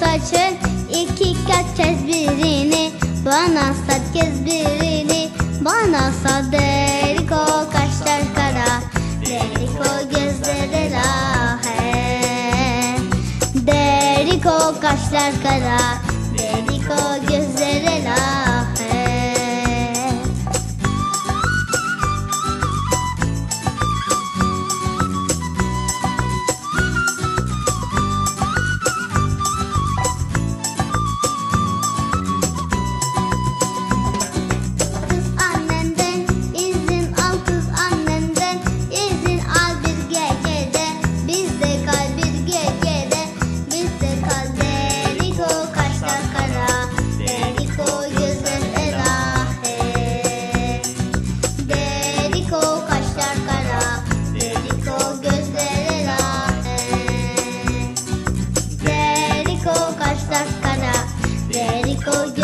saçın iki kat kes birini Bana sat kez birini. Bana sat derik o kaşlar kara Derik o gözleri lahe Derik o kaşlar kara Derik o gözleri yo.